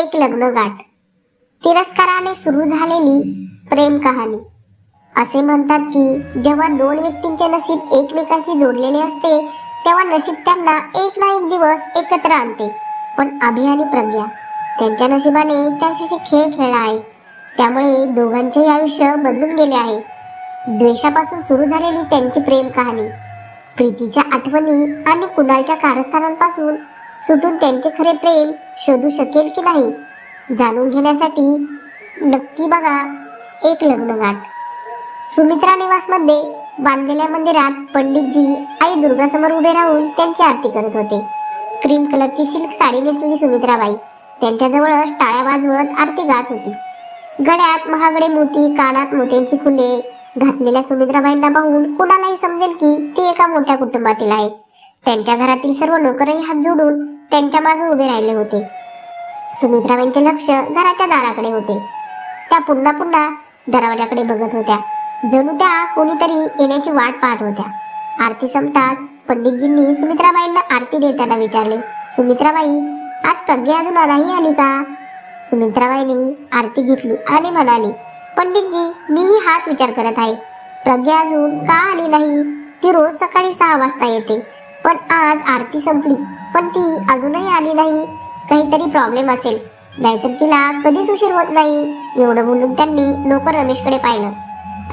एक लग्न गाठ. तिरस्काराने सुरू झालेली प्रेम कहाणी. असे म्हणतात की जेव्हा दोन व्यक्तींचे नशीब एकमेकाशी जोडलेले असते तेव्हा नशीब त्यांना एक ना एक दिवस एकत्र आणते. पण अभि आणि प्रज्ञा त्यांच्या नशिबाने त्यांच्याशी खेळ खेळला आहे. त्यामुळे दोघांचेही आयुष्य बदलून गेले आहे. द्वेषापासून सुरू झालेली त्यांची प्रेम कहाणी. प्रीतीच्या आठवणी आणि कुणालच्या कारस्थानांपासून सुटून त्यांचे खरे प्रेम शोधू शकेल की नाही जाणून घेण्यासाठी नक्की बघा एक लग्नगाठ सुमित्रा निवासमध्ये बांधलेल्या मंदिरात पंडितजी आई दुर्गासमोर उभे राहून त्यांची आरती करत होते. क्रीम कलरची सिल्क साडी नेसलेली सुमित्राबाई त्यांच्याजवळच टाळ्या वाजवत आरती गात होती. गळ्यात महागडे मोती कानात मोत्यांची फुले घातलेल्या सुमित्राबाईंना पाहून कुणालाही समजेल की ती एका मोठ्या कुटुंबातील आहे. त्यांच्या घरातील सर्व नोकरही हात जोडून त्यांच्या मागे उभे राहिले होते. सुमित्राबाईंचे लक्ष घराच्या दाराकडे होते. त्या पुन्हा पुन्हा दरवाजाकडे बघत होत्या. जणू त्या कोणीतरी येण्याची वाट पाहत होत्या. आरती संपताच पंडितजींनी सुमित्राबाईंना आरती देताना विचारले सुमित्राबाई आज प्रज्ञा अजून नाही आली का? सुमित्राबाईंनी आरती घेतली आणि म्हणाली पंडितजी मीही हाच विचार करत आहे. प्रज्ञा अजून का आली नाही? ती रोज सकाळी सहा वाजता येते. पण आज आरती संपली. पण ती अजूनही आली नाही. काहीतरी प्रॉब्लेम असेल. नाहीतर तिला कधीच उशीर होत नाही. एवढं बोलून त्यांनी नोकर रमेशकडे पाहिलं.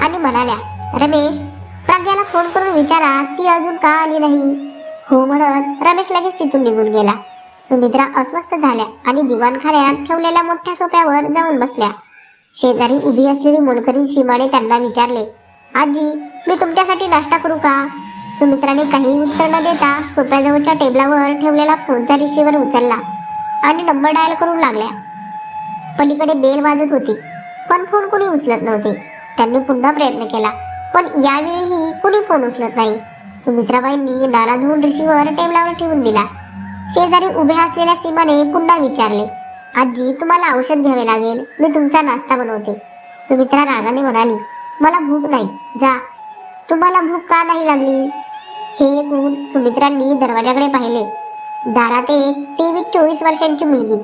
आणि म्हणाल्या रमेश प्रज्ञाला फोन करून विचारा. ती अजून का आली नाही? हो म्हणत रमेश लगेच तिथून निघून गेला. सुमित्रा अस्वस्थ झाल्या आणि दिवाणखान्यात ठेवलेल्या मोठ्या सोप्यावर जाऊन बसल्या. शेजारी उभी असलेली मोलकरी शिमाने त्यांना विचारले आजी मी तुमच्यासाठी नाश्ता करू का? सुमित्राने काही उत्तर न देता सोप्याजवळच्या टेबलावर ठेवलेला फोनचा रिसिव्हर उचलला आणि नंबर डायल करून लागल्या. पलीकडे बेल वाजत होती पण फोन कोणी उचलत नव्हते. त्यांनी पुन्हा प्रयत्न केला पण यावेळीही कुणी फोन उचलत नाही. सुमित्राबाईंनी नाराज होऊन रिसिव्हर टेबलावर ठेवून दिला. शेजारी उभ्या असलेल्या सीमाने पुन्हा विचारले आजी तुम्हाला औषध घ्यावे लागेल. मी तुमचा नाश्ता बनवते. सुमित्रा रागाने म्हणाली मला भूक नाही. जा. तुम्हाला भूक का नाही लागली? हे ऐकून सुमित्रांनी दरवाजाकडे पाहिले. दारात एक तेवीस चोवीस वर्षांची मुलगी.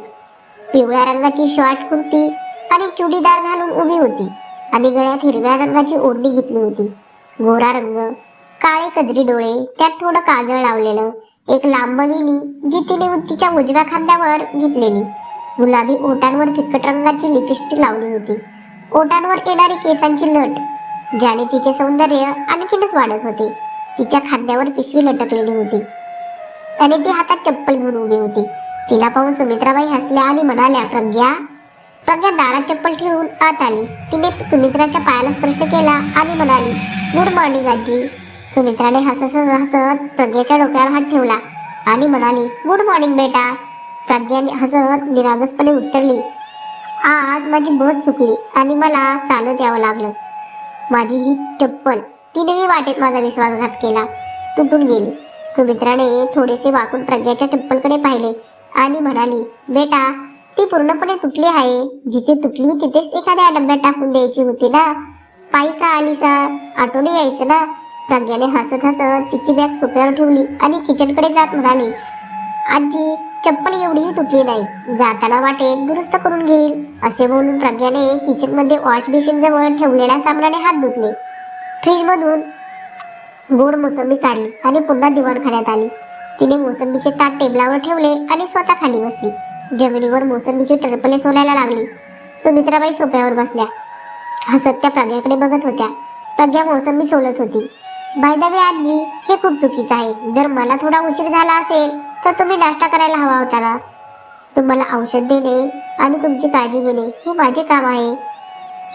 पिवळ्या रंगाची शॉर्ट कुर्ती आणि चुडीदार घालून उभी होती आणि गळ्यात हिरव्या रंगाची ओढणी घेतली होती. गोरा रंग काळे कजरी डोळे त्यात थोडं काजळ लावलेलं एक लांब विणी जी तिने तिच्या उजव्या खांद्यावर घेतलेली. गुलाबी ओटांवर फिकट रंगाची लिपस्टिक लावली होती. ओटांवर येणारी केसांची लट ज्याने तिचे सौंदर्य आणखीनच वाढत होते. तिच्या खांद्यावर पिशवी लटकलेली होती. आणि ती हातात चप्पल घेऊन उभी होती. तिला पाहून सुमित्राबाई हसल्या आणि म्हणाल्या प्रज्ञा. प्रज्ञा दारात चप्पल ठेवून आत आली. तिने सुमित्राच्या पायाला स्पर्श केला आणि म्हणाली गुड मॉर्निंग आजी. सुमित्राने हसत हसत प्रज्ञाच्या डोक्यावर हात ठेवला आणि म्हणाली गुड मॉर्निंग बेटा. प्रज्ञाने हसत निरागसपणे उत्तरली आज माझी बस चुकली आणि मला चालत यावं लागलं. माझी ही चप्पल. तिनेही वाटेत माझा विश्वासघात केला. तुटून गेली. सुमित्राने थोडेसे वाकून प्रज्ञाच्या चप्पलकडे पाहिले आणि म्हणाली बेटा ती पूर्णपणे तुटली आहे. जिथे तुटली तिथेच एखाद्या डब्यात टाकून द्यायची होती ना? पायी का आली सर? आठवणी यायचं ना? प्रज्ञाने हसत हसत तिची बॅग सोप्यावर ठेवली आणि किचनकडे जात म्हणाली आजी चप्पल एवढीही तुटली नाही. जाताना वाटेत दुरुस्त करून घेईल. असे बोलून प्रज्ञाने किचनमध्ये वॉश बेसिन जवळ ठेवलेल्या साबणाने हात धुतले. फ्रीजमधून गोड मोसंबी काढली आणि पुन्हा दिवाणखान्यात आली. तिने मोसंबीचे ताट टेबलावर ठेवले आणि स्वतः खाली बसली. जमिनीवर मोसंबीची टरपले सोलायला लागली. सुमित्राबाई सोप्यावर बसल्या. हसत त्या प्रज्ञाकडे बघत होत्या. प्रज्ञा मोसंबी सोलत होती. बायदावे आजी हे खूप चुकीचं आहे. जर मला थोडा उशीर झाला असेल तर तुम्ही नाश्ता करायला हवा होता ना? तुम्हाला औषध देणे आणि तुमची काळजी घेणे हे माझे काम आहे.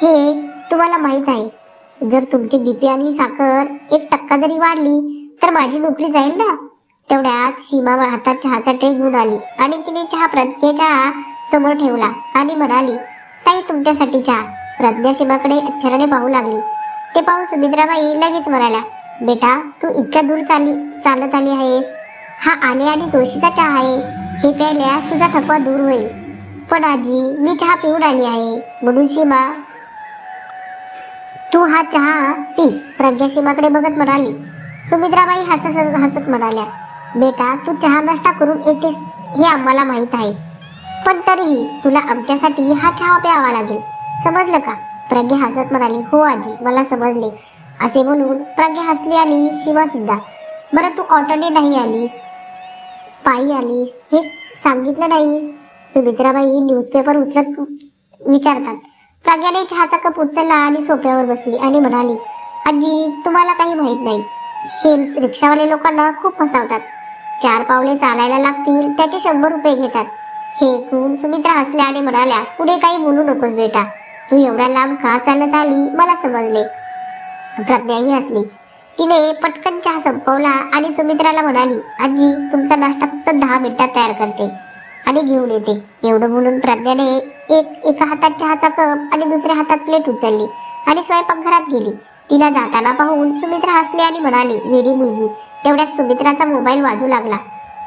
हे तुम्हाला माहीत आहे. जर तुमची बीपी आणि साखर एक टक्का जरी वाढली तर माझी नोकरी जाईल ना? तेवढ्यात सीमा हातात चहाचा ट्रे घेऊन आली आणि तिने चहा प्रज्ञेच्या समोर ठेवला आणि म्हणाली ताई तुमच्यासाठी चहा. प्रज्ञा सीमाकडे अक्षराने पाहू लागली. ते पाहून सुमित्राबाई लगेच म्हणाल्या बेटा तू इतक्या दूर चाली चालत आली आहेस. हा आले आणि तुळशीचा चहा आहे. हे प्यायल्यास तुझा थकवा दूर होईल. पण आजी मी चहा पिऊन आली आहे. म्हणून सीमा तू हा चहा पी. प्रज्ञा सीमाकडे बघत म्हणाली. सुमित्राबाई हसत हसत म्हणाल्या बेटा तू चहा नाश्ता करून येतेस हे आम्हाला माहीत आहे. पण तरीही तुला आमच्यासाठी हा चहा प्यावा लागेल. समजलं का? प्रज्ञा हसत म्हणाली हो आजी मला समजले. असे म्हणून प्रज्ञा हसली आली शिवा सुद्धा बरं तू ऑटोने नाही आलीस. पायी आलीस? हे सांगितलं नाहीस? सुमित्राबाई न्यूजपेपर उचलत विचारतात. प्रज्ञाने चहाचा कप उचलला आणि सोफ्यावर बसली आणि म्हणाली आजी तुम्हाला काही माहीत नाही. हे रिक्षावाले लोकांना खूप फसावतात. चार पावले चालायला लागतील त्याचे शंभर रुपये घेतात. हे ऐकून सुमित्रा हसल्या आणि म्हणाल्या पुढे काही बोलू नकोस बेटा. तू एवढ्या लांब का चालत आली? मला समजले. प्रज्ञाही हसली. तिने पटकन चहा संपवला आणि सुमित्राला म्हणाली आजी तुमचा नाश्ता फक्त दहा मिनिटात तयार करते आणि घेऊन येते. एवढं बोलून प्रज्ञाने एक एका हातात चहाचा कप आणि दुसऱ्या हातात प्लेट उचलली आणि स्वयंपाकघरात गेली. तिला जाताना पाहून सुमित्रा हसली आणि म्हणाली वेडी मुलगी. तेवढ्यात सुमित्राचा मोबाईल वाजू लागला.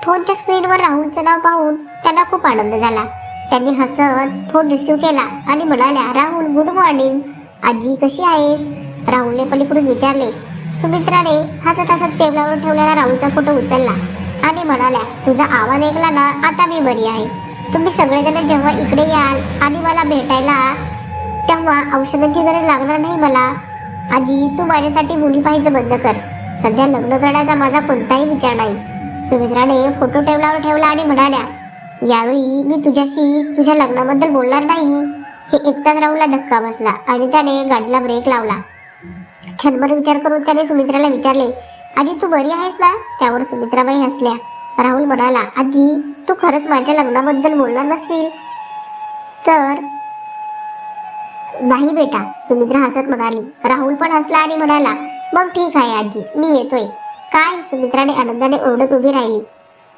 फोनच्या स्क्रीनवर राहुलचं नाव पाहून त्यांना खूप आनंद झाला. त्यांनी हसत फोन रिसिव्ह केला आणि म्हणाल्या राहुल गुड मॉर्निंग. आजी कशी आहेस? राहुलने पलीकडून विचारले सुमित्राने हसत हसत टेबलावर ठेवलेला राहुलचा फोटो उचलला आणि म्हणाल्या तुझा आवाज ऐकला ना आता मी बरी आहे. तुम्ही सगळेजण जेव्हा इकडे याल आणि मला भेटायला तेव्हा औषधांची गरज लागणार नाही मला. आजी तू माझ्यासाठी मुली पाहिजे बंद कर. सध्या लग्न करण्याचा माझा कोणताही विचार नाही. सुमित्राने फोटो टेबलावर ठेवला आणि म्हणाल्या यावेळी मी तुझ्याशी तुझ्या लग्नाबद्दल बोलणार नाही. हे एकटाच राहूला धक्का बसला आणि त्याने गाडीला ब्रेक लावला. क्षणभर विचार करून त्याने सुमित्राला विचारले आजी तू बरी आहेस ना? त्यावर सुमित्राबाई हसल्या. राहुल म्हणाला आजी तू खरंच माझ्या लग्नाबद्दल बोलणार नसेल तर? नाही बेटा सुमित्रा हसत म्हणाली. राहुल पण हसला आणि म्हणाला मग ठीक आहे आजी मी येतोय. काय? सुमित्राने आनंदाने ओरडत उभी राहिली.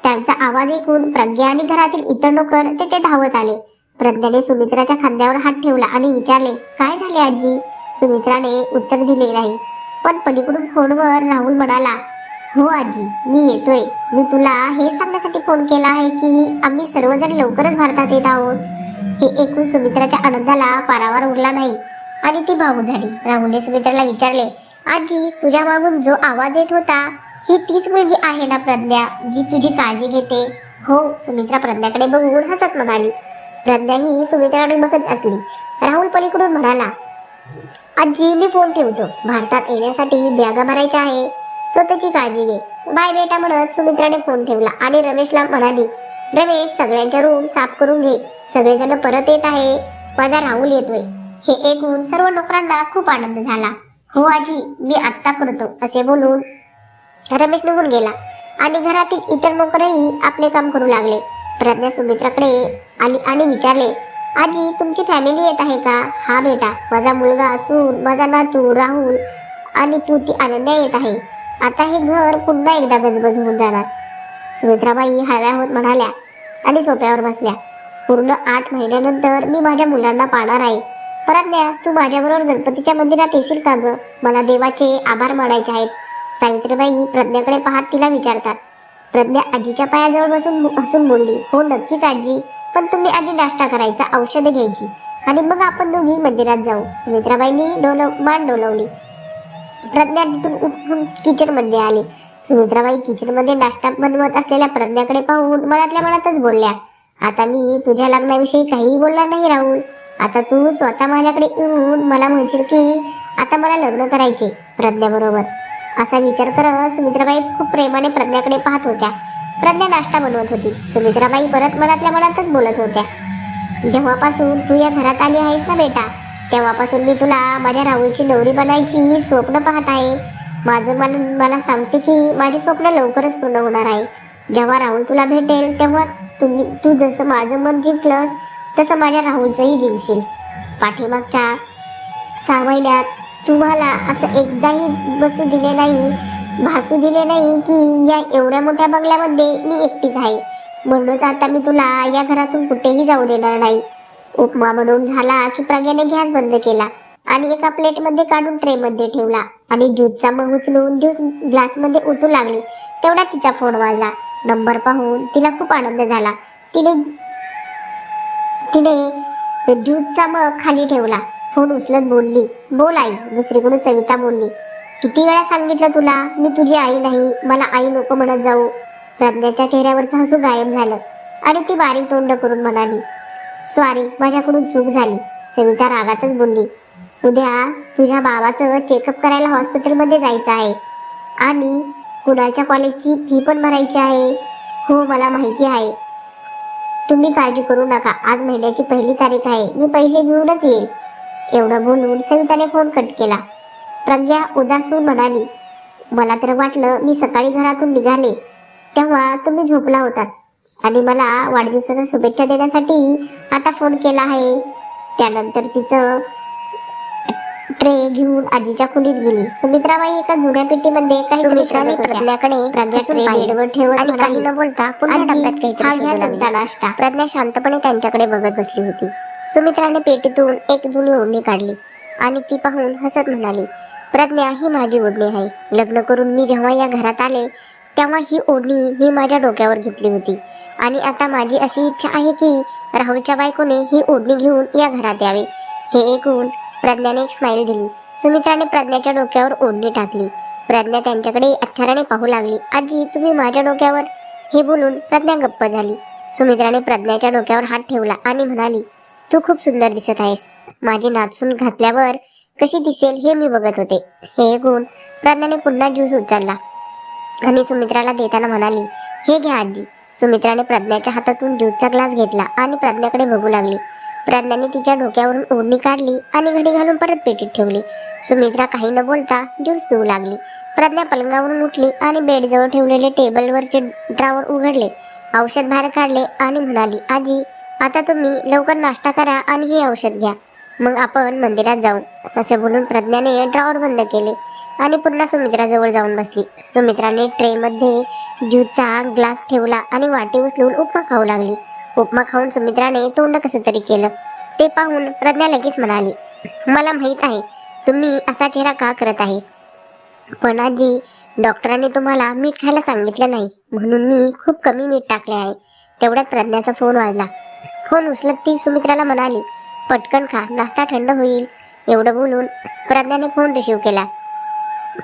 त्यांचा आवाज ऐकून प्रज्ञा आणि घरातील इतर नोकर तेथे धावत आले. प्रज्ञाने सुमित्राच्या खांद्यावर हात ठेवला आणि विचारले काय झाले आजी? सुमित्राने उत्तर दिले नाही. पण पलीकडून फोनवर राहुल म्हणाला हो आजी मी येतोय. मी तुला हे सांगण्यासाठी फोन केला आहे की आम्ही सर्वजण लवकरच भारतात येत आहोत. हे ऐकून सुमित्राच्या आनंदाला पारावार उरला नाही आणि ती भावूक झाली. राहुलने सुमित्राला विचारले आजी तुझ्या मागून जो आवाज येत होता ही तीच मुलगी आहे ना प्रज्ञा जी तुझी काळजी घेते? हो सुमित्रा प्रज्ञाकडे बघून हसत म्हणाली. प्रज्ञा ही सुमित्राकडे बघत असली. राहुल पलीकडून म्हणाला आजी मी फोन ठेवतो. भारतात येण्यासाठी बॅगा भरायच्या आहे. स्वतःची काळजी घे. बाय बेटा म्हणत सुमित्राने फोन ठेवला आणि रमेशला म्हणाली रमेश सगळ्यांच्या रूम साफ करून घे. सगळेजण परत येत आहे. माझा राहुल येतोय. हे ऐकून सर्व नोकरांना खूप आनंद झाला. हो आजी मी आत्ता करतो असे बोलून रमेश निघून गेला. आणि घरातील इतर नोकरही आपले काम करू लागले. प्रज्ञा सुमित्राकडे आली आणि विचारले आजी तुमची फॅमिली येत आहे का? हा बेटा माझा मुलगा असून माझा नातू राहुल आणि तू ती अनन्या येत आहे. आता हे घर पुन्हा एकदा गजबज होऊन जाणार. सुमित्राबाई हळव्या होत म्हणाल्या आणि सोप्यावर बसल्या. पूर्ण आठ महिन्यानंतर मी माझ्या मुलांना पाहणार आहे. प्रज्ञा तू माझ्याबरोबर गणपतीच्या मंदिरात येशील का ग? मला देवाचे आभार मानायचे आहेत. सावित्रीबाई प्रज्ञाकडे पाहत तिला विचारतात. प्रज्ञा आजीच्या पायाजवळ बसून हसून बोलली. हो नक्कीच आजी. पण तुम्ही आधी नाश्ता करायचा औषध घ्यायची. आणि मग आपण दोघी मंदिरात जाऊ. सुमित्राबाईंनी डोलव मान डोलवली. प्रज्ञा तिथून उठून किचनमध्ये आली. सुमित्राबाई किचनमध्ये नाश्ता बनवत असलेल्या प्रज्ञाकडे पाहून मनातल्या मनातच बोलल्या आता मी तुझ्या लग्नाविषयी काहीही बोलणार नाही राहुल. आता तू स्वतः माझ्याकडे येऊन मला म्हणशील की आता मला लग्न करायचे प्रज्ञा बरोबर असा विचार करत सुमित्राबाई खूप प्रेमाने प्रज्ञाकडे पाहत होत्या. प्रज्ञा नाश्ता बनवत होती. सुमित्राबाई परत मनातल्या मनातच बोलत होत्या. जेव्हापासून तू या घरात आली आहेस ना बेटा तेव्हापासून मी तुला माझ्या राहुलची नवरी बनायची स्वप्न पाहत आहे. माझं मन मला सांगते की माझे स्वप्न लवकरच पूर्ण होणार आहे. जेव्हा राहुल तुला भेटेल तेव्हा तुम्ही तू जसं माझं मन जिंकलंस तसं माझ्या राहुलचंही जिंकशील. पाठीमागच्या सहा महिन्यात तुम्हाला असं एकदाही बसू दिले नाही भासू दिले नाही की या एवढ्या मोठ्या बंगल्यामध्ये मी एकटीच आहे. म्हणूनच आता मी तुला या घरातून कुठेही जाऊ देणार नाही. उपमा म्हणून झाला की प्रज्ञाने गॅस बंद केला आणि एका प्लेटमध्ये काढून ट्रे मध्ये ठेवला आणि ज्यूसचा मग उचलून ज्यूस ग्लासमध्ये ओतू लागली. तेवढा तिचा फोन वाजला. नंबर पाहून तिला खूप आनंद झाला. तिने तिने ज्यूसचा मग खाली ठेवला. फोन उचलत बोलली बोल आई. दुसरीकडून सविता बोलली किती वेळा सांगितलं तुला? मी तुझी आई नाही. मला आई नको म्हणत जाऊ. प्रज्ञाच्या चेहऱ्यावरचं हसू गायब झालं. आणि ती बारीक तोंड करून म्हणाली सॉरी माझ्याकडून चूक झाली. सविता रागातच बोलली उद्या तुझ्या बाबाचं चेकअप करायला हॉस्पिटलमध्ये जायचं आहे. आणि कुणाच्या कॉलेजची फी पण भरायची आहे. हो मला माहिती आहे. तुम्ही काळजी करू नका. आज महिन्याची पहिली तारीख आहे. मी पैसे घेऊनच येईल. एवढं बोलून सविताने फोन कट केला. प्रज्ञा उदासून म्हणाली मला तर वाटलं मी सकाळी घरातून निघाले तेव्हा तुम्ही झोपला होतात आणि मला वाढदिवसाच्या शुभेच्छा देण्यासाठी आता फोन केला आहे. त्यानंतर तिचं ट्रे घेऊन आजीच्या खोलीत गेली. सुमित्राबाई एका जुन्या पेटीमध्ये काही सुमित्राने प्रज्ञाकडे प्रज्ञा ट्रे बेडवर ठेवत आणि काही न बोलता पुन्हा डब्यात काही हा घ्या तुमचा नाश्ता. प्रज्ञा शांतपणे त्यांच्याकडे बघत बसली होती. सुमित्राने पेटीतून एक जुनी ओढणी काढली आणि ती पाहून हसत म्हणाली प्रज्ञा ही माझी ओढणी आहे. लग्न करून मी जेव्हा या घरात आले तेव्हा ही ओढणी मी माझ्या डोक्यावर घेतली होती. आणि आता माझी अशी इच्छा आहे की राहुलच्या बायकोने ही ओढणी घेऊन या घरात यावे. हे ऐकून प्रज्ञाने एक स्माईल दिली. सुमित्राने प्रज्ञाच्या डोक्यावर ओढणी टाकली. प्रज्ञा त्यांच्याकडे अच्छाराने पाहू लागली. आजी तुम्ही माझ्या डोक्यावर हे बोलून प्रज्ञा गप्प झाली. सुमित्राने प्रज्ञाच्या डोक्यावर हात ठेवला आणि म्हणाली तू खूप सुंदर दिसत आहेस. माझी नाचून घातल्यावर कशी दिसेल हे मी बघत होते. हे गुण प्रज्ञाने पुन्हा ज्यूस उचलला. आणि सुमित्राला देताना म्हणाली हे घ्या आजी. सुमित्राने प्रज्ञाच्या हातातून ज्यूसचा ग्लास घेतला आणि प्रज्ञाकडे बघू लागली. प्रज्ञाने तिच्या डोक्यावरून ओढणी काढली आणि घडी घालून परत पेटीत ठेवली. सुमित्रा काही न बोलता ज्यूस पिऊ लागली. प्रज्ञा पलंगावरून उठली आणि बेडजवळ ठेवलेले टेबलवरचे ड्रावर उघडले. औषध बाहेर काढले आणि म्हणाली आजी आता तुम्ही लवकर नाश्ता करा आणि हे औषध घ्या. मग आपण मंदिरात जाऊ. असे बोलून प्रज्ञाने ड्रॉवर बंद केले आणि पुन्हा सुमित्राजवळ जाऊन बसली. सुमित्राने ट्रेमध्ये ज्यूसचा ग्लास ठेवला आणि वाटी उचलून उपमा खाऊ लागली. उपमा खाऊन सुमित्राने तोंड कसं तरी केलं. ते पाहून प्रज्ञा लगेच म्हणाली मला माहीत आहे तुम्ही असा चेहरा का करत आहे? पण आजी डॉक्टरांनी तुम्हाला मीठ खायला सांगितलं नाही म्हणून मी खूप कमी मीठ टाकले आहे. तेवढ्यात प्रज्ञाचा फोन वाजला. फोन उचलत ती सुमित्राला म्हणाली पटकन खा नाश्ता थंड होईल. एवढं बोलून प्रज्ञाने फोन रिसीव केला.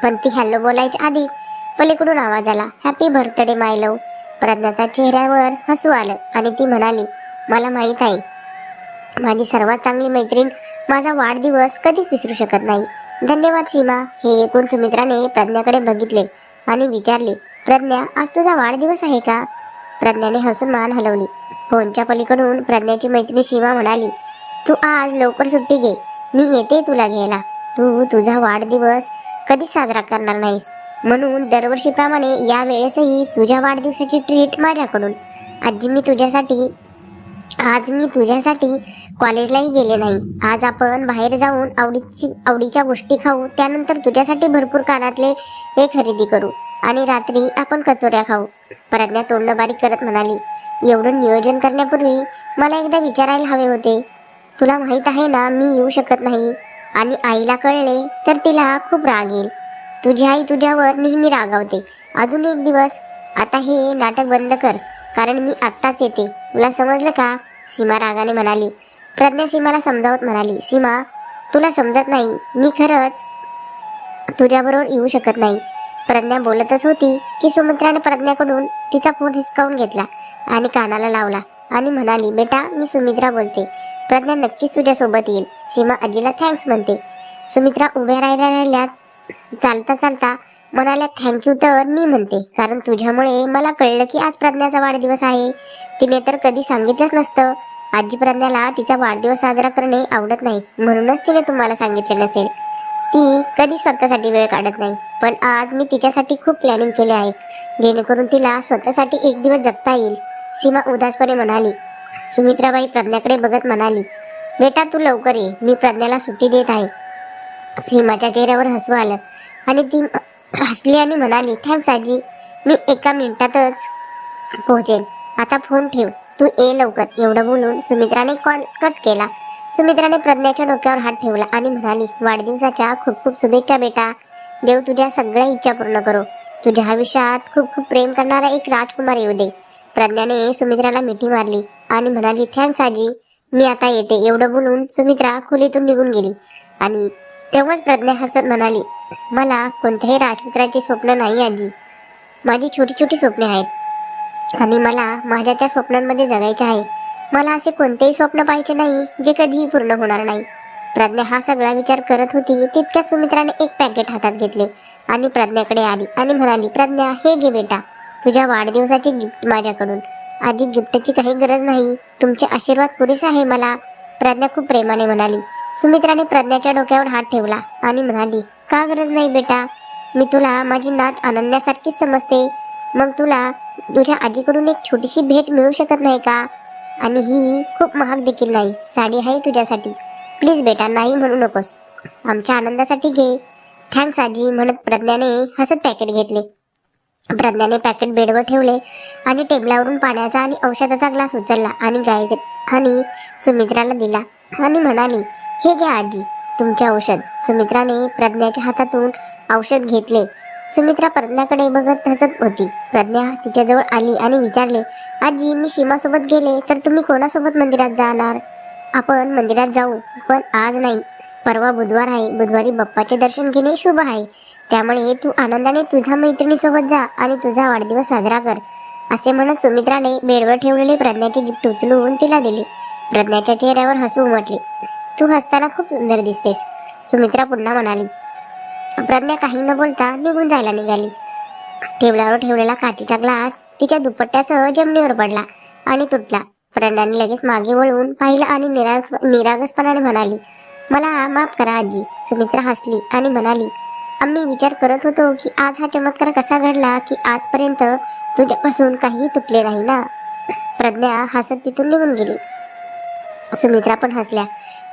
पण ती हॅलो बोलायच्या आधीच पलीकडून आवाज आला हॅपी बर्थडे माय लव प्रज्ञाच्या चेहऱ्यावर हसू आलं आणि ती म्हणाली मला माहीत आहे. माझी सर्वात चांगली मैत्रीण माझा वाढदिवस कधीच विसरू शकत नाही. धन्यवाद सीमा. हे ऐकून सुमित्राने प्रज्ञाकडे बघितले आणि विचारले प्रज्ञा आज तुझा वाढदिवस आहे का? प्रज्ञाने हसून मान हलवली. फोनच्या पलीकडून प्रज्ञाची मैत्रीण सीमा म्हणाली तू आज लवकर सुट्टी घे. मी येते तुला घ्यायला. तू तुझा वाढदिवस कधीच साजरा करणार नाहीस. म्हणून दरवर्षीप्रमाणे या वेळेसही तुझ्या वाढदिवसाची ट्रीट माझ्याकडून. आजी मी तुझ्यासाठी आज मी तुझ्यासाठी कॉलेजलाही गेले नाही. आज आपण बाहेर जाऊन आवडीची आवडीच्या गोष्टी खाऊ त्यानंतर तुझ्यासाठी भरपूर कानातले हे खरेदी करू. आणि रात्री आपण कचोऱ्या खाऊ. प्रज्ञा तोंड बारीक करत म्हणाली एवढं नियोजन करण्यापूर्वी मला एकदा विचारायला हवे होते. तुला माहीत आहे ना मी येऊ शकत नाही. आणि आईला कळले तर तिला खूप राग येईल. तुझी आई तुझ्यावर नेहमी रागावते. अजून एक दिवस आता हे नाटक बंद कर कारण मी आत्ताच येते. तुला समजलं का? सीमा रागाने म्हणाली. प्रज्ञा सीमाला समजावत म्हणाली सीमा तुला समजत नाही. मी खरंच तुझ्याबरोबर येऊ शकत नाही. प्रज्ञा बोलतच होती की सुमित्राने प्रज्ञाकडून तिचा फोन हिसकावून घेतला आणि कानाला लावला. आणि म्हणाली बेटा मी सुमित्रा बोलते. प्रज्ञा नक्कीच तुझ्यासोबत येईल. सीमा आजीला थँक्स म्हणते. सुमित्रा उभ्या राहिल्या. राहिल्यात चालता चालता म्हणाल्या थँक्यू तर मी म्हणते कारण तुझ्यामुळे मला कळलं की आज प्रज्ञाचा वाढदिवस आहे. तिने तर कधी सांगितलंच नसतं. आजी प्रज्ञाला तिचा वाढदिवस साजरा करणे आवडत नाही म्हणूनच तिने तुम्हाला सांगितले नसेल. ती कधी स्वतःसाठी वेळ काढत नाही पण आज मी तिच्यासाठी खूप प्लॅनिंग केले आहे. जेणेकरून तिला स्वतःसाठी एक दिवस जगता येईल. सीमा उदासपणे म्हणाली सुमित्राबाई प्रज्ञाकडे बघत म्हणाली बेटा तू लवकर ये मी प्रज्ञाला सुट्टी देत आहे. सीमाच्या चेहऱ्यावर हसू आलं आणि ती हसली आणि म्हणाली थँक्स आजी मी एका मिनिटातच पोहोचेन. आता फोन ठेव तू ये लवकर. एवढं बोलून सुमित्राने कॉल कट केला. सुमित्राने प्रज्ञाच्या डोक्यावर हात ठेवला आणि म्हणाली वाढदिवसाच्या खूप खूप शुभेच्छा बेटा. देव तुझ्या सगळ्या इच्छा पूर्ण करो. तुझ्या आयुष्यात खूप खूप प्रेम करणारा एक राजकुमार येऊ दे. प्रज्ञाने सुमित्राला मिठी मारली आणि म्हणाली थँक्स आजी मी आता येते. एवढं बोलून सुमित्रा खोलीतून निघून गेली. आणि तेव्हाच प्रज्ञा हसत म्हणाली मला कोणत्याही राजपुत्राची स्वप्न नाही आजी. माझी छोटी छोटी स्वप्ने आहेत. आणि मला माझ्या त्या स्वप्नांमध्ये जगायचे आहे. मला असे कोणतेही स्वप्न पाहिजे नाही जे कधीही पूर्ण होणार नाही. प्रज्ञा हा सगळा विचार करत होती तितक्याच सुमित्राने एक पॅकेट हातात घेतले आणि प्रज्ञाकडे आली आणि म्हणाली प्रज्ञा हे घे बेटा. तुझ्या वाढदिवसाची गिफ्ट माझ्याकडून. आजी गिफ्टची काही गरज नाही. तुमचे आशीर्वाद पुरेसे आहे मला. प्रज्ञा खूप प्रेमाने म्हणाली. सुमित्राने प्रज्ञाच्या डोक्यावर हात ठेवला आणि म्हणाली का गरज नाही बेटा? मी तुला माझी नात आनंदासारखीच समजते. मग तुला तुझ्या आजीकडून एक छोटीशी भेट मिळू शकत नाही का? आणि ही खूप महाग देखील नाही. साडी आहे तुझ्यासाठी. प्लीज बेटा नाही म्हणू नकोस. आमच्या आनंदासाठी घे. थँक्स आजी म्हणत प्रज्ञाने हसत पॅकेट घेतले. प्रज्ञाने पॅकेट बेडवर ठेवले आणि टेबलावरून पाण्याचा आणि औषधाचा ग्लास उचलला आणि गाय आणि सुमित्राला दिला. आणि म्हणाली हे घ्या आजी तुमचे औषध. सुमित्राने प्रज्ञाच्या हातातून औषध घेतले. सुमित्रा प्रज्ञाकडे बघत हसत होती. प्रज्ञा तिच्याजवळ आली आणि विचारले आजी मी सीमासोबत गेले तर तुम्ही कोणासोबत मंदिरात जाणार? आपण मंदिरात जाऊ पण आज नाही. परवा बुधवार आहे. बुधवारी बाप्पाचे दर्शन घेणे शुभ आहे. त्यामुळे तू आनंदाने तुझ्या मैत्रिणीसोबत जा आणि तुझा वाढदिवस साजरा कर असे म्हणत सुमित्राने बेडवर ठेवलेले प्रज्ञाचे गिफ्ट उचलून तिला दिले. प्रज्ञाच्या चेहऱ्यावर हसू उमटले. तू हसताना खूप सुंदर दिसतेस सुमित्रा पुन्हा म्हणाली. प्रज्ञा काही न बोलता निघून जायला निघाली. टेबलावर ठेवलेला काचेचा ग्लास तिच्या दुपट्ट्यासह जमिनीवर पडला आणि तुटला. प्रज्ञाने लगेच मागे वळून पाहिलं आणि निरागस निरागसपणाने म्हणाली मला माफ करा आजी सुमित्रा हसली आणि म्हणाली आम्ही विचार करत होतो की आज हा चमत्कार कसा घडला की आजपर्यंत तुझ्यापासून काही तुटले नाही ना? प्रज्ञा हसत तिथून निघून गेली. सुमित्रा पण हसल्या.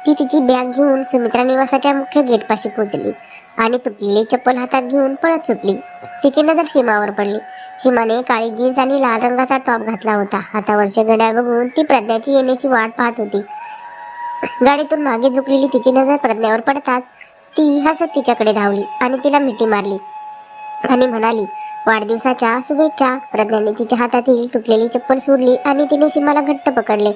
ती तिची बॅग घेऊन सुमित्रा निवासाच्या मुख्य गेटपाशी पोहोचली आणि तुटलेली चप्पल हातात घेऊन पळत सुटली. तिची नजर सीमावर पडली. सीमाने काळी जीन्स आणि लाल रंगाचा टॉप घातला होता. हातावरच्या घड्याळ बघून ती प्रज्ञाची येण्याची वाट पाहत होती. गाडीतून मागे झुकलेली तिची नजर प्रज्ञावर पडताच ती हसत तिच्याकडे धावली आणि तिला मिठी मारली. आणि म्हणाली वाढदिवसाच्या शुभेच्छा. प्रज्ञाने तिच्या हातातील तुटलेली चप्पल सोडली आणि तिने सीमाला घट्ट पकडले.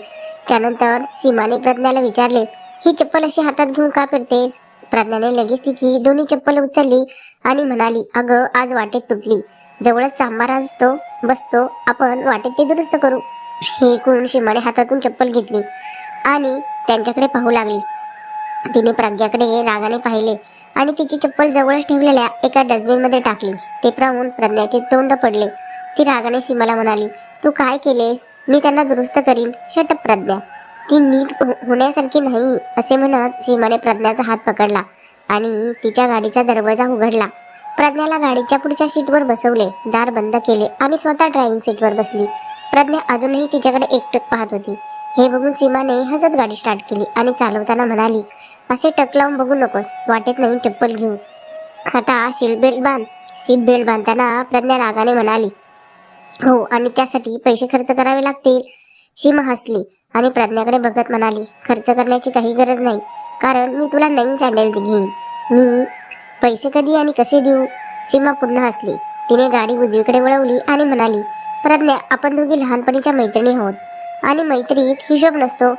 त्यानंतर सीमाने प्रज्ञाला विचारले ही चप्पल अशी हातात घेऊन का फिरतेस? प्रज्ञाने लगेच तिची दोन्ही चप्पल उचलली आणि म्हणाली अगं आज वाटेत तुटली. जवळच चांबारा असतो बसतो आपण वाटेत ते दुरुस्त करू. हे ऐकून सीमाने हातातून चप्पल घेतली आणि त्यांच्याकडे पाहू लागली. तिने प्रज्ञाकडे रागाने पाहिले आणि तिची चप्पल जवळच ठेवलेल्या एका डस्टबिनमध्ये टाकली. ते पाहून प्रज्ञाचे तोंड पडले. ती रागाने सीमाला म्हणाली तू काय केलेस? मी त्यांना दुरुस्त करीन. शट प्रज्ञा. ती नीट हो-, होण्यासारखी नाही असे म्हणत सीमाने प्रज्ञाचा हात पकडला आणि तिच्या गाडीचा दरवाजा उघडला. प्रज्ञाला गाडीच्या पुढच्या सीटवर बसवले दार बंद केले आणि स्वतः ड्रायव्हिंग सीटवर बसली. प्रज्ञा अजूनही तिच्याकडे एकटक पाहत होती. हे बघून सीमाने हसत गाडी स्टार्ट केली आणि चालवताना म्हणाली असे टक लावून बघू नकोस. वाटेत नवीन चप्पल घेऊ आता सीट बेल्ट बांध. सीट बेल्ट बांधताना प्रज्ञा रागाने म्हणाली हो आणि त्यासाठी पैसे खर्च करावे लागतील. सीमा हसली आणि प्रज्ञाकडे बघत म्हणाली खर्च करण्याची काही गरज नाही. कारण मी तुला नवीन सँडल घेईन. मी पैसे कधी आणि कसे देऊ? सीमा पुन्हा हसली. तिने गाडी उजवीकडे वळवली आणि म्हणाली प्रज्ञा आपण दोघी लहानपणीच्या मैत्रिणी आहोत. आणि मैत्रीत हिशोब नसतो.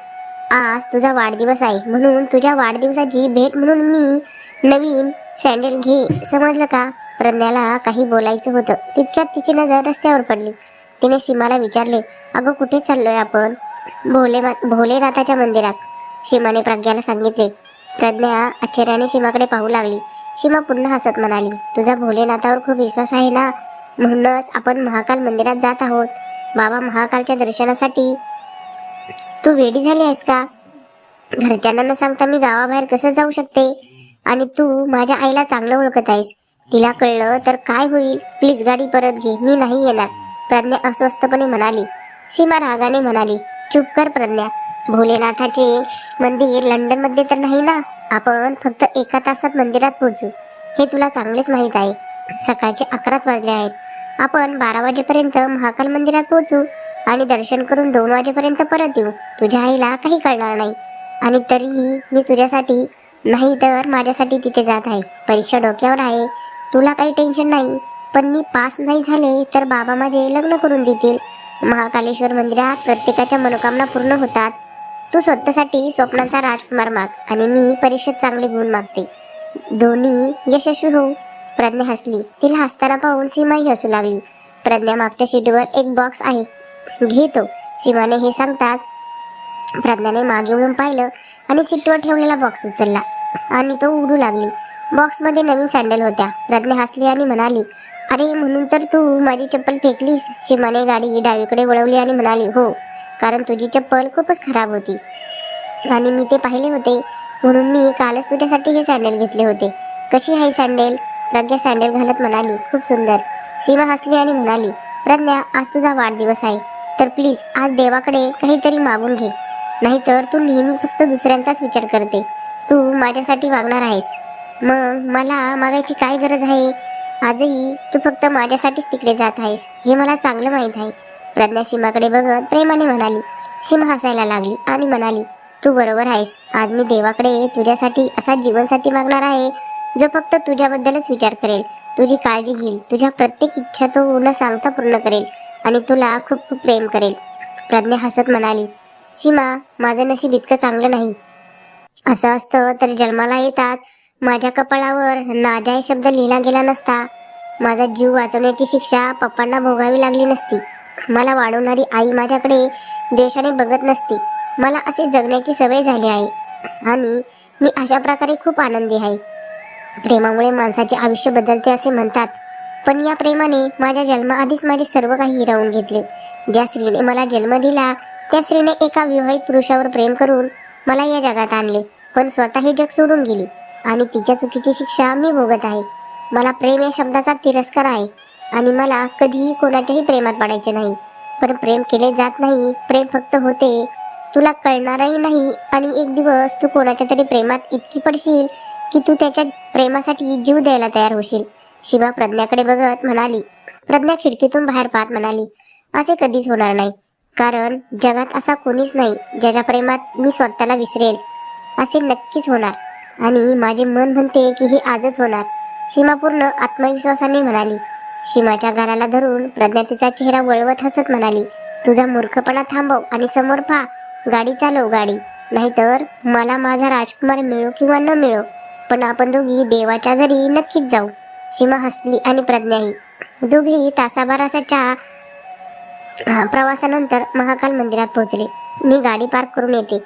आज तुझा वाढदिवस आहे. म्हणून तुझ्या वाढदिवसाची भेट म्हणून मी नवीन सँडल घे. समजलं का? प्रज्ञाला काही बोलायचं होतं. तितक्यात तिची नजर रस्त्यावर पडली. तिने सीमाला विचारले अगं कुठे चाललोय आपण? भोले भोलेनाथाच्या मंदिरात. सीमाने प्रज्ञाला सांगितले प्रज्ञा आश्चर्याने सीमाकडे पाहू लागली. सीमा पुन्हा हसत म्हणाली तुझा भोलेनाथावर खूप विश्वास आहे ना? म्हणूनच आपण महाकाल मंदिरात जात आहोत. बाबा महाकालच्या दर्शनासाठी तू वेडी झाली आहेस का? घरच्यांना न सांगता मी गावाबाहेर कसं जाऊ शकते? आणि तू माझ्या आईला चांगलं ओळखत आहेस. तिला कळलं तर काय होईल? प्लीज गाडी परत घे. मी नाही येणार. प्रज्ञा अस्वस्थपणे म्हणाली. सीमा रागाने म्हणाली चुप कर प्रज्ञा. भोलेनाथाचे मंदिर लंडनमध्ये तर नाही ना? आपण फक्त एका तासात मंदिरात पोहोचू. हे तुला चांगलेच माहीत आहे. सकाळचे अकराच वाजले आहेत. आपण बारा वाजेपर्यंत महाकाल मंदिरात पोहोचू. आणि दर्शन करून दोन वाजेपर्यंत परत येऊ. तुझ्या आईला काही कळणार नाही. आणि तरीही मी तुझ्यासाठी नाही तर माझ्यासाठी तिथे जात आहे. परीक्षा डोक्यावर आहे. तुला काही टेन्शन नाही. पण मी पास नाही झाले तर बाबा माझे लग्न करून देतील. महाकालेश्वर मंदिरात प्रत्येकाच्या मनोकामना पूर्ण होतात. तू स्वतःसाठी स्वप्नांचा राजकुमार माग आणि मी परीक्षेत चांगले गुण मागते. दोन्ही यशस्वी होऊ. प्रज्ञा हसली. तिला हसताना पाहून सीमाही हसू लागली. प्रज्ञा मागच्या शीटवर एक बॉक्स आहे. घेतो. शिवाने हे सांगताच प्रज्ञाने मागे वळून पाहिलं आणि सीटवर ठेवलेला बॉक्स उचलला. आणि तो उडू लागली. बॉक्समध्ये नवीन सँडल होत्या. प्रज्ञा हसली आणि म्हणाली अरे म्हणून तर तू माझी चप्पल फेकलीस. शिमाने गाडी डावीकडे वळवली आणि म्हणाली हो कारण तुझी चप्पल खूपच खराब होती. आणि मी ते पाहिले होते. म्हणून मी कालच तुझ्यासाठी हे सँडल घेतले होते. कशी आहे सँडल प्रज्ञा सँडल घालत म्हणाली खूप सुंदर. सीमा हसली आणि म्हणाली प्रज्ञा आज तुझा वाढदिवस आहे. तर प्लीज आज देवाकडे काहीतरी मागून घे. नाहीतर तू नेहमी फक्त दुसऱ्यांचाच विचार करते. तू माझ्यासाठी वागणार आहेस. मग मला मागायची काय गरज आहे? आजही तू फक्त माझ्यासाठीच तिकडे जात आहेस. हे मला चांगलं माहीत आहे. प्रज्ञा सीमाकडे बघत प्रेमाने म्हणाली. सीमा हसायला लागली आणि म्हणाली तू बरोबर आहेस. आज मी देवाकडे तुझ्यासाठी असा जीवनसाथी मागणार आहे जो फक्त तुझ्याबद्दलच विचार करेल. तुझी काळजी घेईल. तुझ्या प्रत्येक इच्छा तो न सांगता पूर्ण करेल. आणि तुला खूप खूप प्रेम करेल. प्रज्ञा हसत म्हणाली सीमा माझं नशीब इतकं चांगलं नाही. असं असतं तर जन्माला येतात. माझ्या कपाळावर नाजाय शब्द लिहिला गेला नसता. माझा जीव वाचवण्याची शिक्षा पप्पांना भोगावी लागली नसती. मला वाढवणारी आई माझ्याकडे देशाने बघत नसती. मला असे जगण्याची सवय झाली आहे. आणि मी अशा प्रकारे खूप आनंदी आहे. प्रेमामुळे माणसाचे आयुष्य बदलते असे म्हणतात. पण या प्रेमाने माझ्या जन्माआधीच माझे सर्व काही हिरावून घेतले. ज्या स्त्रीने मला जन्म दिला त्या स्त्रीने एका विवाहित पुरुषावर प्रेम करून मला या जगात आणले पण स्वतः हे जग सोडून गेली आणि तिच्या चुकीची शिक्षा मी भोगत आहे. मला प्रेम या शब्दाचा तिरस्कार आहे आणि मला कधीही कोणाच्याही प्रेमात पडायचे नाही. पण प्रेम केले जात नाही प्रेम फक्त होते. तुला कळणारही नाही आणि एक दिवस तू कोणाच्या तरी प्रेमात इतकी पडशील की तू त्याच्या प्रेमासाठी जीव द्यायला तयार होशील. शिवा प्रज्ञाकडे बघत म्हणाली प्रज्ञा खिडकीतून बाहेर पाहत म्हणाली असे कधीच होणार नाही. कारण जगात असा कोणीच नाही ज्याच्या प्रेमात मी स्वतःला विसरेल. असे नक्कीच होणार. आणि माझे मन म्हणते की हे आजच होणार. सीमा पूर्ण आत्मविश्वासाने म्हणाली सीमाच्या घराला धरून प्रज्ञा तिचा चेहरा वळवत हसत म्हणाली तुझा मूर्खपणा थांबव आणि समोर पहा. गाडी चालव गाडी. नाहीतर मला माझा राजकुमार मिळो किंवा न मिळो पण आपण दोघी देवाच्या घरी नक्कीच जाऊ. सीमा हसली आणि प्रज्ञाही. दोघेही तासाभराच्या हा, प्रवासानंतर महाकाल मंदिरात पोहोचले. मी गाडी पार्क करून येते.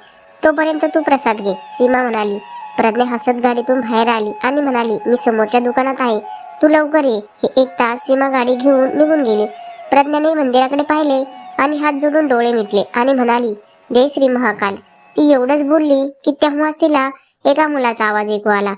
तोपर्यंत तू प्रसाद घे सीमा म्हणाली. प्रज्ञा हसत गाडीतून बाहेर आली आणि म्हणाली मी समोरच्या दुकानात आहे. तू लवकर ये. हे एक तास सीमा गाडी घेऊन निघून गेली. प्रज्ञाने मंदिराकडे पाहिले आणि हात जोडून डोळे मिटले आणि म्हणाली जय श्री महाकाल. ती एवढंच बोलली की तेव्हाच तिला एका मुलाचा आवाज ऐकू आला.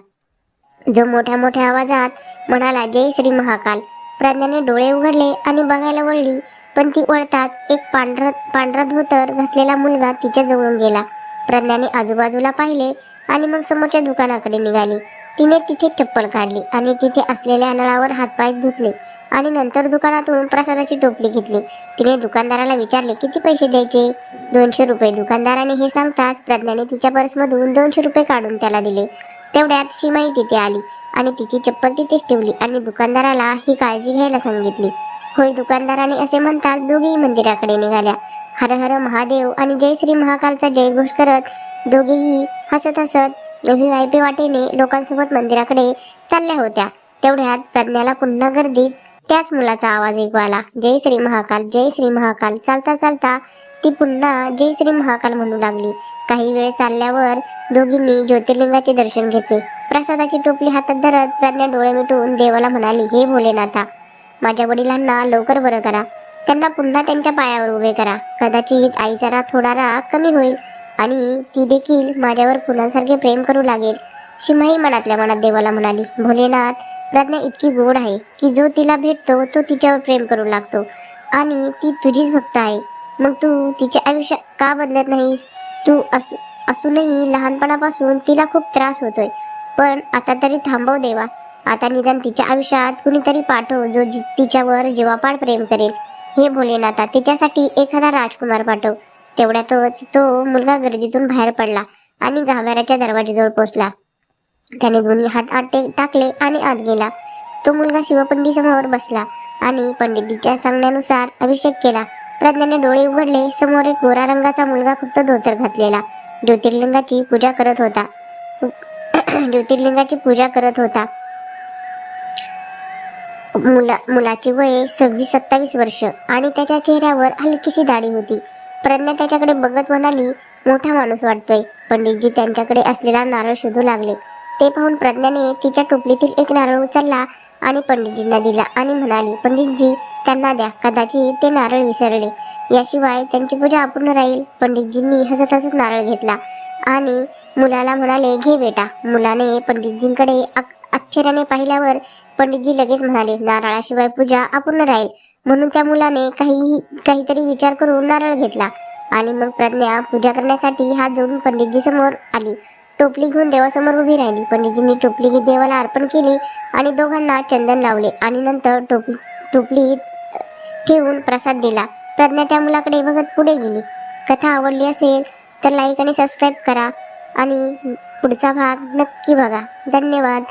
जो मोठ्या मोठ्या आवाजात म्हणाला जय श्री महाकाल. प्रज्ञाने डोळे उघडले आणि बघायला वळली पण ती वळताच एक पांढर पांढरा धोतर घातलेला मुलगा तिच्या जवळून गेला. प्रज्ञाने आजूबाजूला पाहिले आणि मग समोरच्या दुकानाकडे निघाली. तिने तिथे चप्पल काढली आणि तिथे असलेल्या नळावर हातपाय धुतले आणि नंतर दुकानातून प्रसादाची टोपली घेतली. तिने दुकानदाराला विचारले किती पैसे द्यायचे? दोनशे रुपये. दुकानदाराने हे सांगताच प्रज्ञाने तिच्या पर्समधून दोनशे रुपये काढून त्याला दिले. तेवढ्यात सीमाही तिथे आली आणि तिची चप्पल तिथेच ठेवली आणि दुकानदाराला ही काळजी घ्यायला सांगितली. होय दुकानदाराने असे म्हणतात दोघेही मंदिराकडे निघाल्या. हर हर महादेव आणि जय श्री महाकालचा जयघोष करत दोघेही हसत हसत व्ही वाटेने लोकांसोबत मंदिराकडे चालल्या होत्या. तेवढ्यात प्रज्ञाला पुन्हा गर्दीत त्याच मुलाचा आवाज ऐकू आला. जय श्री महाकाल जय श्री महाकाल चालता चालता ती पुन्हा जय श्री महाकाल म्हणू लागली. काही वेळ चालल्यावर दोघींनी ज्योतिर्लिंगाचे दर्शन घेतले. प्रसादाची टोपली हातात धरत प्रज्ञा डोळे मिटून देवाला म्हणाली हे भोलेनाथा माझ्या वडिलांना लवकर बरं करा. त्यांना पुन्हा त्यांच्या पायावर उभे करा. कदाचित आईचा राग थोडा राग कमी होईल आणि ती देखील माझ्यावर फुलांसारखे प्रेम करू लागेल. शिमाही मनातल्या मनात देवाला म्हणाली भोलेनाथ प्रज्ञा इतकी गोड आहे की जो तिला भेटतो तो तिच्यावर प्रेम करू लागतो आणि ती तुझीच भक्त आहे. मग तू तिच्या आयुष्य का बदलत नाहीस? तू असू असूनही लहानपणापासून तिला खूप त्रास होतोय. पण आता तरी थांबव देवा. आता निदान तिच्या आयुष्यात कुणीतरी पाठव जो तिच्यावर जीवापाड प्रेम करेल. हे भोलेनाथा तिच्यासाठी एखादा राजकुमार पाठव. तेवढ्यातच तो मुलगा गर्दीतून बाहेर पडला आणि गाभाऱ्याच्या दरवाजाजवळ पोहोचला त्याने दोन्ही हात आत टाकले आणि आत गेला. तो मुलगा शिवपंडी समोर बसला आणि पंडितीच्या सांगण्यानुसार अभिषेक केला. प्रज्ञाने डोळे उघडले. समोर एक गोरा रंगाचा मुलगा फक्त धोतर घातलेला. ज्योतिर्लिंगाची पूजा करत होता. ज्योतिर्लिंगाची पूजा करत होता. मुला मुलाची वय सव्वीस सत्तावीस वर्ष. आणि त्याच्या चेहऱ्यावर हलकीशी दाढी होती. प्रज्ञा त्याच्याकडे बघत म्हणाली मोठा माणूस वाटतोय. पंडितजी त्यांच्याकडे असलेला नारळ शोधू लागले. ते पाहून प्रज्ञाने तिच्या टोपलीतील एक नारळ उचलला आणि पंडितजींना दिला आणि म्हणाली पंडितजी त्यांना द्या. कदाचित ते नारळ विसरले. याशिवाय त्यांची पूजा अपूर्ण राहील. पंडितजींनी हसत हसत नारळ घेतला. आणि मुलाला म्हणाले घे बेटा. मुलाने पंडितजींकडे आश्चर्याने पाहिल्यावर पंडितजी लगेच म्हणाले नारळाशिवाय पूजा अपूर्ण राहील. म्हणून त्या मुलाने काही काहीतरी विचार करून नारळ घेतला. आणि मग प्रज्ञा पूजा करण्यासाठी हात जोडून पंडितजी समोर आली. टोपली घेऊन देवासमोर उभी राहिली. पंडितजींनी टोपली देवाला अर्पण केली आणि दोघांना चंदन लावले. आणि नंतर टोपली टोपलीत ठेवून प्रसाद दिला. प्रज्ञा त्या मुलाकडे बघत पुढे गेली. कथा आवडली असेल तर लाईक आणि सबस्क्राईब करा आणि पुढचा भाग नक्की बघा. धन्यवाद.